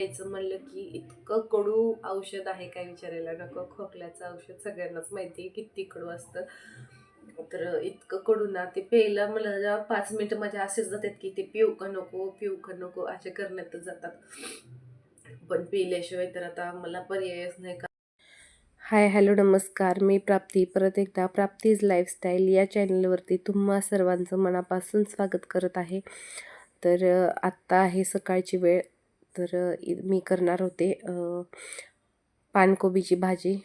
यायचं म्हणलं की इतकं कडू औषध आहे काय विचारायला? नको खोकल्याचं औषध सगळ्यांनाच माहिती आहे किती कडू असतं. तर इतकं कडू ना ते प्यायला मला जेव्हा पाच मिनिटं माझ्या असेच जातात की ते पिऊ का नको पिऊ का नको असे करण्यातच जातात. पण पिल्याशिवाय तर आता मला पर्यायच नाही का? हाय हॅलो नमस्कार. मी प्राप्ती. परत एकदा प्राप्तीज लाईफस्टाईल या चॅनलवरती तुम्हा सर्वांचं मनापासून स्वागत करत आहे. तर आत्ता आहे सकाळची वेळ. तर इ- मी करणार होते पानकोबीची भाजी.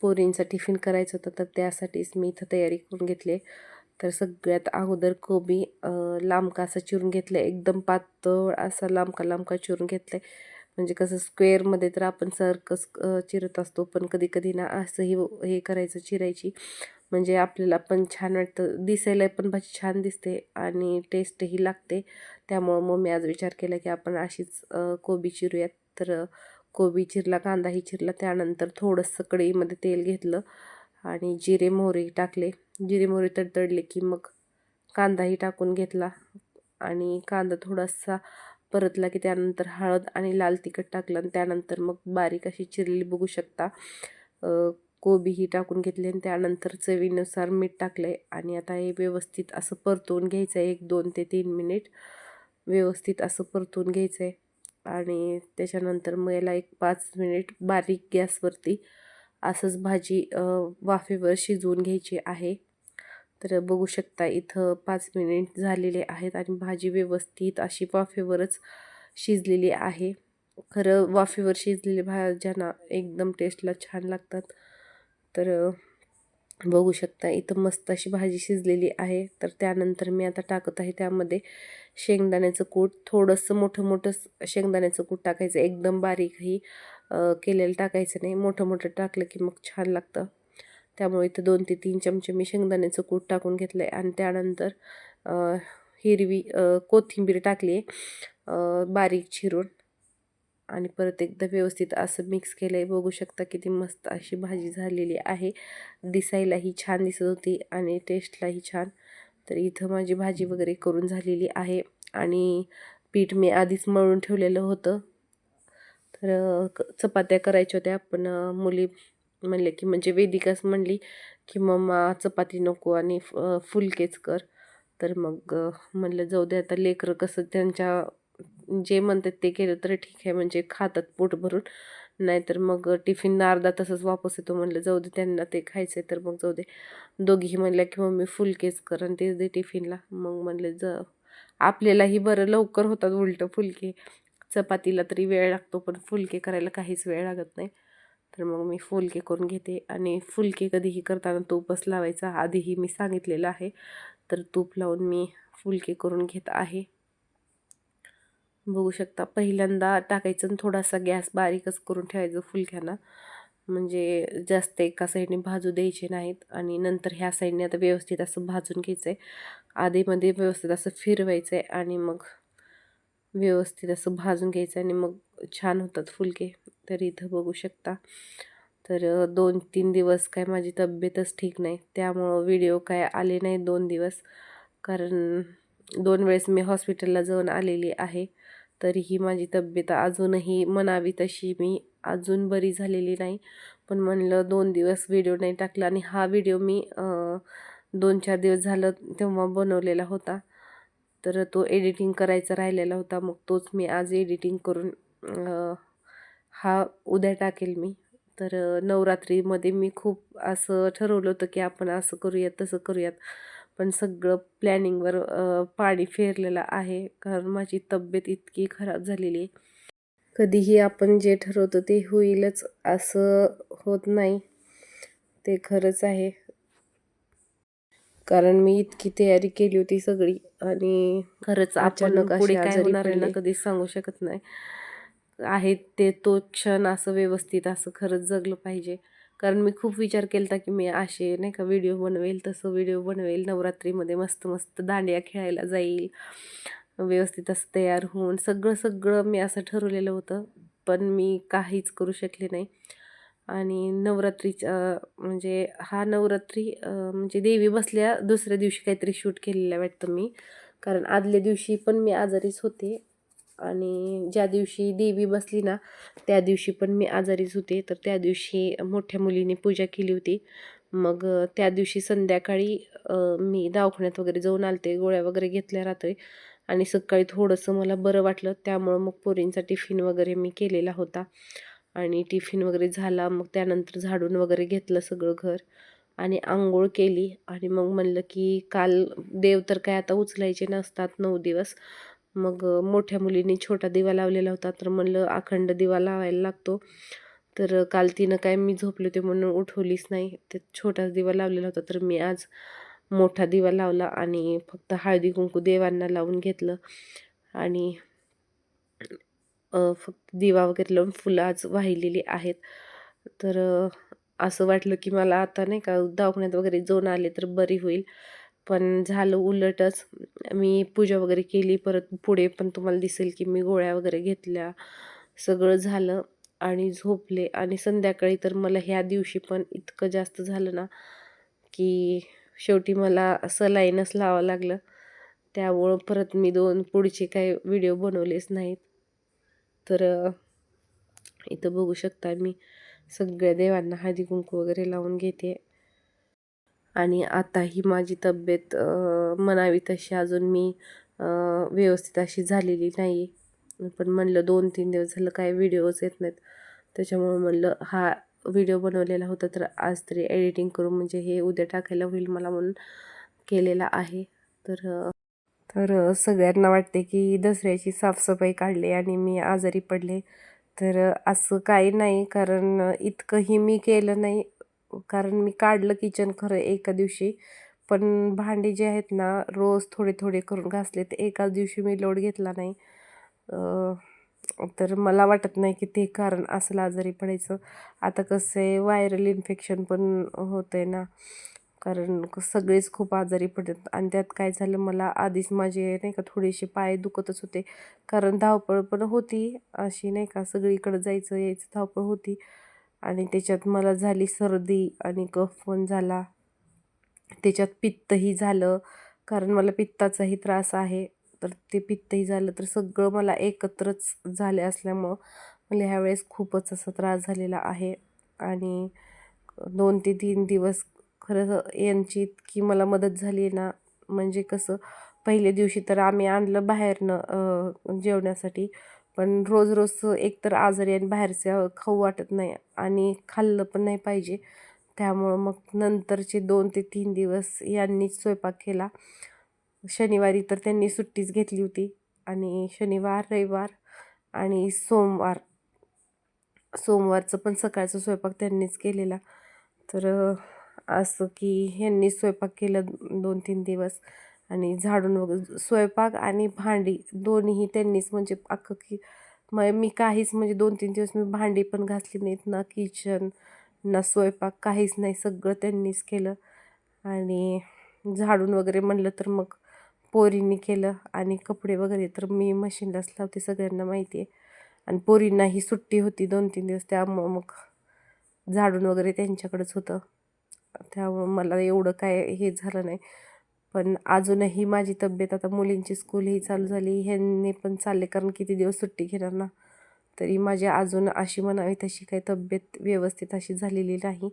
पोरींचा टिफिन करायचं होतं तर त्यासाठीच मी इथं तयारी करून घेतली. तर सगळ्यात अगोदर कोबी लांबका असा चिरून घेतलं. एकदम पातळ असा लांबका लांबका चिरून घेतलं म्हणजे कसं स्क्वेअरमध्ये तर आपण सर्कस चिरत असतो पण कधी कधी ना असंही हे करायचं चिरायची. म्हणजे आपल्याला पण छान वाटतं. दिसायला पण भाजी छान दिसते आणि टेस्टही लागते. त्यामुळं मग मी आज विचार केला की आपण अशीच कोबी चिरूयात. तर कोबी चिरला कांदाही चिरला. त्यानंतर थोडंसं कढईमध्ये तेल घेतलं आणि जिरे मोहरी टाकले. जिरे मोहरी तडतडले की मग कांदाही टाकून घेतला आणि कांदा थोडासा परतला की त्यानंतर हळद आणि लाल तिखट टाकलं आणि त्यानंतर मग बारीक अशी चिरलेली बघू शकता. कोबी कोबीही टाकून घेतली आणि त्यानंतर चवीनुसार मीठ टाकलं आहे आणि आता हे व्यवस्थित असं परतवून घ्यायचं आहे एक दोन ते तीन मिनिट व्यवस्थित असं परतवून घ्यायचं आहे आणि त्याच्यानंतर मग याला एक पाच मिनिट बारीक गॅसवरती असंच भाजी वाफेवर शिजवून घ्यायची आहे. तर बघू शकता इथं पाच मिनिट झालेले आहेत आणि भाजी व्यवस्थित अशी वाफेवरच शिजलेली आहे. खरं वाफेवर शिजलेल्या भाज्यांना एकदम टेस्टला छान लागतात. तर बघू शकता इथं मस्त अशी भाजी शिजलेली आहे. तर त्यानंतर मी आता टाकत आहे त्यामध्ये शेंगदाण्याचं कूट. थोडंसं मोठं मोठं शेंगदाण्याचं कूट टाकायचं. एकदम बारीकही केलेलं टाकायचं नाही. मोठं मोठं टाकलं की मग छान लागतं. त्यामुळे इथं दोन ते तीन चमचे मी शेंगदाण्याचं कूट टाकून घेतलं आहे आणि त्यानंतर हिरवी कोथिंबीर टाकली आहे. बारीक चिरून. आणि परत एकदा व्यवस्थित असं मिक्स केलं आहे बघू शकता किती मस्त अशी भाजी झालेली आहे. दिसायलाही छान दिसत होती आणि टेस्टलाही छान. तर इथं माझी भाजी वगैरे करून झालेली आहे. आणि पीठ मी आधीच मळून ठेवलेलं होतं. तर क- चपात्या करायच्या होत्या. पण मुली म्हणले की म्हणजे वेदिकाच म्हणली की मम्मा चपाती नको आणि फुलकेच कर. तर मग म्हणलं जाऊ दे आता लेकरं कसं त्यांच्या जे म्हणतात ते केलं तर ठीक आहे म्हणजे खातात पोट भरून. नाहीतर मग टिफिन अर्धा तसंच वापस येतो म्हणलं जाऊ दे त्यांना ते खायचं आहे तर मग जाऊ दे. दोघीही म्हणल्या की मम्मी फुलकेच कर आणि तेच दे टिफिनला. मग म्हणले ज आपल्यालाही बरं लवकर होतात उलटं फुलके. चपातीला तरी वेळ लागतो पण फुलके करायला काहीच वेळ लागत नाही. तर मग मी फुलके करून घेते आणि फुलके कधीही करताना तूपच लावायचा. आधीही मी सांगितलेलं आहे. तर तूप लावून मी फुलके करून घेत आहे. बघू शकता पहिल्यांदा टाकायचं आणि थोडासा गॅस बारीकच करून ठेवायचं फुलक्यांना. म्हणजे जास्त एका साईडने भाजू द्यायचे नाहीत आणि नंतर ह्या साईडने आता व्यवस्थित असं भाजून घ्यायचं आहे आधीमध्ये व्यवस्थित असं फिरवायचं आहे आणि मग व्यवस्थित असं भाजून घ्यायचं आणि मग छान होतात फुलके तर इथं बघू शकता. तर दोन तीन दिवस काय माझी तब्येतच ठीक नाही त्यामुळं व्हिडिओ काय आले नाही दोन दिवस. कारण दोन वेळेस मी हॉस्पिटलला जाऊन आलेली आहे तरीही माझी तब्येत अजूनही म्हणावी तशी मी अजून बरी झालेली नाही. पण म्हणलं दोन दिवस व्हिडिओ नाही टाकला आणि हा व्हिडिओ मी दोन चार दिवस झालं तेव्हा बनवलेला होता. तर तो एडिटिंग करायचा राहिलेला होता मग तोच मी आज एडिटिंग करून हा उद्या टाकेल मी. तर नवरात्रीमध्ये मी खूप असं ठरवलं होतं की आपण असं करूयात तसं करूयात. पण सगळं प्लॅनिंगवर पाणी फेरलेलं आहे. कारण माझी तब्येत इतकी खराब झालेली आहे. कधीही आपण जे ठरवतो ते होईलच असं होत नाही. ते खरंच आहे. कारण मी इतकी तयारी केली होती सगळी आणि खरंच अचानक पुढे काय होणार कधीच सांगू शकत नाही. आहे ते तो क्षण असं व्यवस्थित असं खरंच जगलं पाहिजे. कारण मी खूप विचार केला होता की मी असे नाही का व्हिडिओ बनवेल तसं व्हिडिओ बनवेल नवरात्रीमध्ये मस्त मस्त दांडिया खेळायला जाईल व्यवस्थित असं तयार होऊन सगळं सगळं मी असं ठरवलेलं होतं. पण मी काहीच करू शकले नाही. आणि नवरात्रीच्या म्हणजे हा नवरात्री म्हणजे देवी बसल्या दुसऱ्या दिवशी काहीतरी शूट केलेलं वाटतं मी. कारण आदल्या दिवशी पण मी आजारीच होते. आणि ज्या दिवशी देवी बसली ना त्या दिवशी पण मी आजारीच होते. तर त्या दिवशी मोठ्या मुलीने पूजा केली होती. मग त्या दिवशी संध्याकाळी मी दवाखान्यात वगैरे जाऊन आलते गोळ्या वगैरे घेतल्या रात्री. आणि सकाळी थोडंसं मला बरं वाटलं. त्यामुळं मग पोरींचा टिफिन वगैरे मी केलेला होता. आणि टिफिन वगैरे झाला. मग त्यानंतर झाडून वगैरे घेतलं सगळं घर. आणि आंघोळ केली. आणि मग म्हणलं की काल देव तर काय आता उचलायचे नसतात नऊ दिवस. मग मोठ्या मुलीने छोटा दिवा लावलेला होता तर म्हणलं अखंड दिवा लावायला लागतो. तर काल तिनं काय मी झोपले होते म्हणून उठवलीच नाही. ते छोटाच दिवा लावलेला होता तर मी आज मोठा दिवा लावला आणि फक्त हळदी कुंकू देवांना लावून घेतलं. आणि फक्त दिवा वगैरे लावून फुलं आज वाहिलेली आहेत. तर असं वाटलं की मला आता नाही का दवाखान्यात वगैरे जाऊन आले तर बरी होईल. पण झालं उलटच. मी पूजा वगैरे केली परत पुढे पण तुम्हाला दिसेल की मी गोळ्या वगैरे घेतल्या. सगळं झालं आणि झोपले. आणि संध्याकाळी तर मला ह्या दिवशी पण इतकं जास्त झालं ना की शेवटी मला सलाईनच लावावं लागलं. त्यामुळं परत मी दोन पुढचे काही व्हिडिओ बनवलेच नाहीत. तर इथं बघू शकता मी. सगळ्या देवांना हळदी कुंकू वगैरे लावून घेते. आणि आता ही माझी तब्येत म्हणावी तशी अजून मी व्यवस्थित अशी झालेली नाही. पण म्हणलं दोन तीन दिवस झालं काय व्हिडिओज येत नाहीत. त्याच्यामुळं म्हणलं हा व्हिडिओ बनवलेला होता तर आज तरी एडिटिंग करून म्हणजे हे उद्या टाकायला होईल मला म्हणून केलेला आहे. तर तर सगळ्यांना वाटते की दसऱ्याची साफसफाई काढली आणि मी आजारी पडले. तर असं काही नाही कारण इतकंही मी केलं नाही. कारण मी काढलं किचन खरं एका दिवशी पण भांडी जे आहेत ना रोज थोडे थोडे करून घासले ते एकाच दिवशी मी लोड घेतला नाही. तर मला वाटत नाही की ते कारण असलं आजारी पडायचं. आता कसं आहे व्हायरल इन्फेक्शन पण होतं आहे ना. कारण क- सगळेच खूप आजारी पडतात. आणि त्यात काय झालं मला आधीच माझे नाही का थोडेसे पाय दुखतच होते. कारण धावपळ पण होती अशी नाही का. सगळीकडे जायचं यायचं धावपळ होती. आणि त्याच्यात मला झाली सर्दी आणि कफ पण झाला. त्याच्यात पित्तही झालं. कारण मला पित्ताचाही त्रास आहे. तर ते पित्तही झालं तर सगळं मला एकत्रच झाले असल्यामुळं मला ह्यावेळेस खूपच असा त्रास झालेला आहे. आणि दोन ते तीन दिवस खरं यांची इतकी मला मदत झाली ना. म्हणजे कसं पहिल्या दिवशी तर आम्ही आणलं बाहेरनं जेवण्यासाठी. पण रोज रोज एकतर आजारी आणि बाहेरचं खाऊ वाटत नाही आणि खाल्लं पण नाही पाहिजे. त्यामुळं मग नंतरचे दोन ते तीन दिवस यांनीच स्वयंपाक केला. शनिवारी तर त्यांनी सुट्टीच घेतली होती आणि शनिवार रविवार आणि सोमवार. सोमवारचं पण सकाळचा स्वयंपाक त्यांनीच केलेला. तर असं की ह्यांनी स्वयंपाक केलं दोन तीन दिवस. आणि झाडून वगैरे स्वयंपाक आणि भांडी दोन्हीही त्यांनीच म्हणजे अख्खं की मग मी काहीच म्हणजे दोन तीन दिवस मी भांडी पण घासली नाहीत ना किचन ना स्वयंपाक काहीच नाही सगळं त्यांनीच केलं. आणि झाडून वगैरे म्हणलं तर मग पोरींनी केलं आणि कपडे वगैरे तर मी मशीनलाच लावते सगळ्यांना माहिती आहे. आणि पोरींनाही सुट्टी होती दोन तीन दिवस त्यामुळं मग झाडून वगैरे त्यांच्याकडंच होतं. त्यामुळं मला एवढं काय हे झालं नाही. पण अजूनही माझी तब्येत आता मुलींची स्कूलही चालू झाली ह्यांनी पण चालले कारण किती दिवस सुट्टी घेणार ना. तरी माझी अजून अशी म्हणावी तशी काही तब्येत व्यवस्थित अशी झालेली नाही.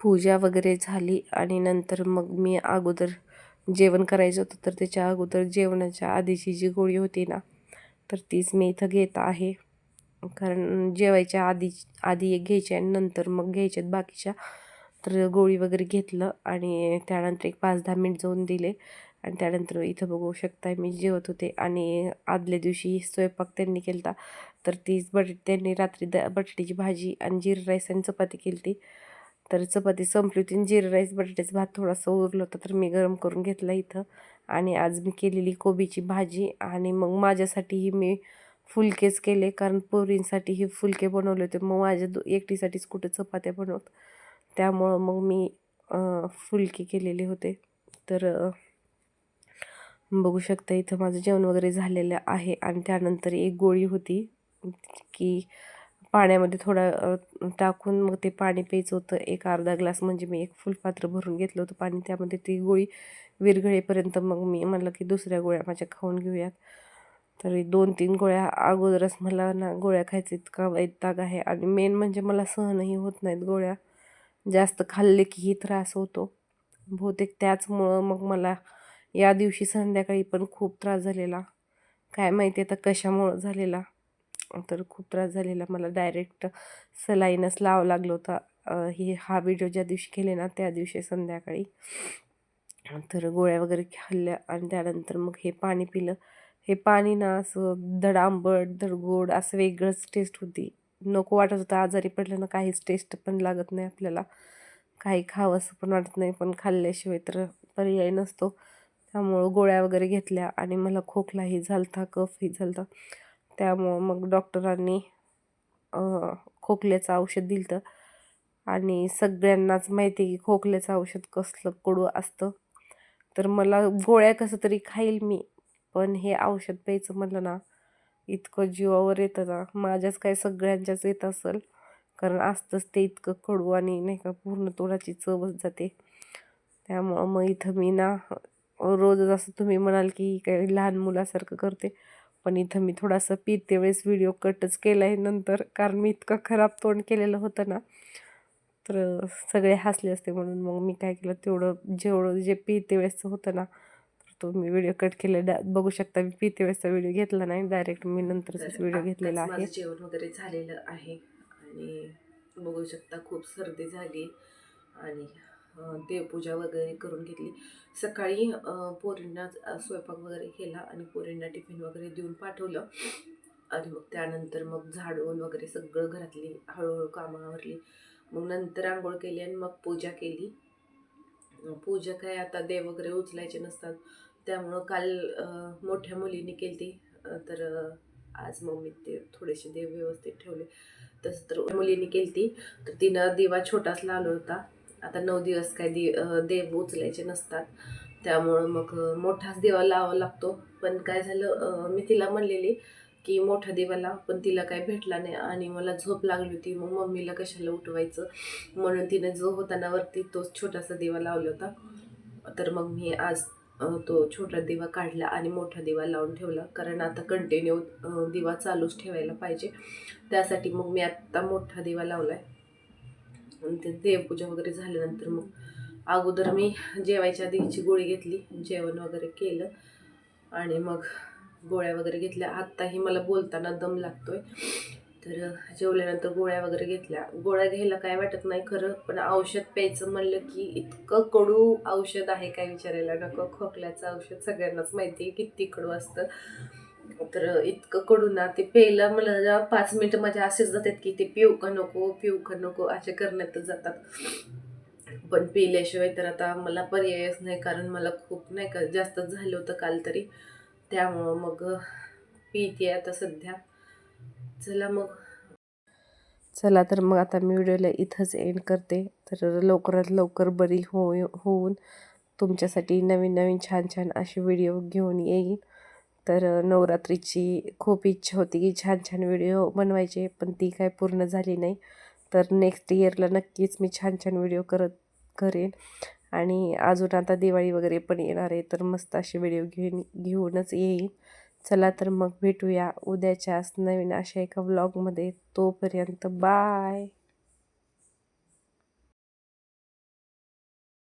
पूजा वगैरे झाली आणि नंतर मग मी अगोदर जेवण करायचं होतं तर त्याच्या अगोदर जेवणाच्या आधीची जी गोळी होती ना तर तीच मी इथं घेत आहे. कारण जेवायच्या आधी आधी एक घ्यायची आणि नंतर मग घ्यायच्यात बाकीच्या. तर गोळी वगैरे घेतलं आणि त्यानंतर एक पाच दहा मिनिट जाऊन दिले. आणि त्यानंतर इथं बघू शकता मी जेवत होते आणि आदल्या दिवशी स्वयंपाक त्यांनी केला तर तीच बट त्यांनी रात्री द बटाट्याची भाजी आणि जिरा राईस आणि चपाती केली ती तर चपाती संपली होती आणि जिरा राईस बटाट्याचा भात थोडासा उरला होता. तर मी गरम करून घेतला इथं. आणि आज मी केलेली कोबीची भाजी आणि मग माझ्यासाठीही मी फुलकेच केले. कारण पोरींसाठी हे फुलके बनवले होते. मग माझ्या दो एकटीसाठीच कुठं चपात्या बनवत. त्यामुळं मग मी फुलके केलेले होते. तर बघू शकता इथं माझं जेवण वगैरे झालेलं आहे आणि त्यानंतर एक गोळी होती की पाण्यामध्ये थोडा टाकून मग ते पाणी प्यायचं होतं. एक अर्धा ग्लास म्हणजे मी एक फुलपात्र भरून घेतलं होतं पाणी. त्यामध्ये ती गोळी विरघळेपर्यंत मग मी म्हणलं की दुसऱ्या गोळ्या माझ्या खाऊन घेऊयात. तरी दोन तीन गोळ्या अगोदरच मला ना गोळ्या खायचं इतका वैताग आहे. आणि मेन म्हणजे मला सहनही होत नाहीत गोळ्या. जास्त खाल्ले की त्रास होतो. बहुतेक त्याचमुळं मग मला या दिवशी संध्याकाळी पण खूप त्रास झालेला. काय माहिती आता कशामुळं झालेला. तर खूप त्रास झालेला. मला डायरेक्ट सलाईनच लावावं लागलं होतं. हे हा व्हिडिओ ज्या दिवशी केले ना त्या दिवशी संध्याकाळी. तर गोळ्या वगैरे खाल्ल्या आणि त्यानंतर मग हे पाणी पिलं. हे पाणी ना असं धड आंबट धड गोड असं वेगळंच टेस्ट होती. नको वाटत होतं. आजारी पडलं ना काहीच टेस्ट पण लागत नाही आपल्याला. काही खावं असं पण वाटत नाही. पण खाल्ल्याशिवाय तर पर्याय नसतो. त्यामुळं गोळ्या वगैरे घेतल्या आणि मला खोकलाही झालता कफही झालता. त्यामुळं मग डॉक्टरांनी खोकल्याचं औषध दिलं आणि सगळ्यांनाच माहिती आहे की खोकल्याचं औषध कसलं कडू असतं. तर मला गोळ्या कसं तरी खाईल मी. पण हे औषध प्यायचं म्हणलं ना इतकं जीवावर येतं ना. माझ्याच काय सगळ्यांच्याच येत असेल. कारण असतंच ते इतकं कडू आणि नाही का पूर्ण तोंडाची चवच जाते. त्यामुळं मग इथं मी ना रोजच असं तुम्ही म्हणाल की काही लहान मुलासारखं करते. पण इथं मी थोडासा पिते वेळेस व्हिडिओ कटच केला आहे नंतर. कारण मी इतकं खराब तोंड केलेलं होतं ना. तर सगळे हसले असते म्हणून मग मी काय केलं तेवढं जेवढं जे पिते वेळेसचं होतं ना तर तो मी व्हिडिओ कट केला डा बघू शकता मी पिते वेळेसचा व्हिडिओ घेतला नाही. डायरेक्ट मी नंतरच व्हिडिओ घेतलेला आहे. जेवण वगैरे झालेलं आहे. आणि बघू शकता खूप सर्दी झाली. आणि देवपूजा वगैरे करून घेतली. सकाळी पोरींना स्वयंपाक वगैरे केला आणि पोरींना टिफिन वगैरे देऊन पाठवलं. आणि मग त्यानंतर मग झाडून वगैरे सगळं घरातली हळूहळू कामं आवरली मग नंतर आंघोळ केली आणि मग पूजा केली. पूजा काय आता देव वगैरे उचलायचे नसतात. त्यामुळं काल मोठ्या मुलीने केली तर आज मम्मी ते थोडेसे देव व्यवस्थित ठेवले. तसं तर मुलीने केली तर तिनं दिवा छोटाच लावला होता. आता नऊ दिवस काय दि देव उचलायचे नसतात. त्यामुळं मग मोठाच दिवा लावावा लागतो. पण काय झालं मी तिला म्हणलेली की मोठा देवाला पण तिला काय भेटला नाही आणि मला झोप लागली होती. मग मम्मीला कशाला उठवायचं? म्हणून तिने जो होता ना वरती तोच छोटासा दिवा लावला होता. तर मग मी आज तो छोटा दिवा काढला आणि मोठा दिवा लावून ठेवला. कारण आता कंटिन्यू दिवा चालूच ठेवायला पाहिजे. त्यासाठी मग मी आत्ता मोठा दिवा लावला आहे आणि ते देवपूजा वगैरे झाल्यानंतर मग अगोदर मी जेवायच्या आधीची गोळी घेतली. जेवण वगैरे केलं. आणि मग गोळ्या वगैरे घेतल्या. आत्ताही मला बोलताना दम लागतोय. तर जेवल्यानंतर गोळ्या वगैरे घेतल्या. गोळ्या घ्यायला काय वाटत नाही खरं पण औषध प्यायचं म्हणलं की इतकं कडू औषध आहे काय विचारायला नको. खोकल्याचं औषध सगळ्यांनाच माहिती आहे किती कडू असतं. तर इतकं कडू ना ते प्यायला मला जेव्हा पाच मिनटं माझ्या असेच जातात की ते पिऊ का नको पिऊ का नको असे करण्यातच जातात. पण पिल्याशिवाय तर आता मला पर्यायच नाही. कारण मला खूप नाही का जास्तच झालं होतं काल तरी. त्यामुळं मग पिते आता सध्या. चला मग. चला तर मग आता मी व्हिडिओला इथंच एंड करते. तर लवकरात लवकर बरी हो होऊन तुमच्यासाठी नवीन नवीन छान छान असे व्हिडिओ घेऊन येईन. तर नवरात्रीची खूप इच्छा होती की छान छान व्हिडिओ बनवायचे पण ती काय पूर्ण झाली नाही. तर नेक्स्ट इयरला नक्कीच मी छान छान व्हिडिओ करत करेन. आणि अजून आता दिवाळी वगैरे पण येणार आहे तर मस्त असे व्हिडिओ घेऊन घेऊनच येईन. चला तर मग भेटूया उद्याच्याच नवीन अशा एका व्लॉगमध्ये तोपर्यंत बाय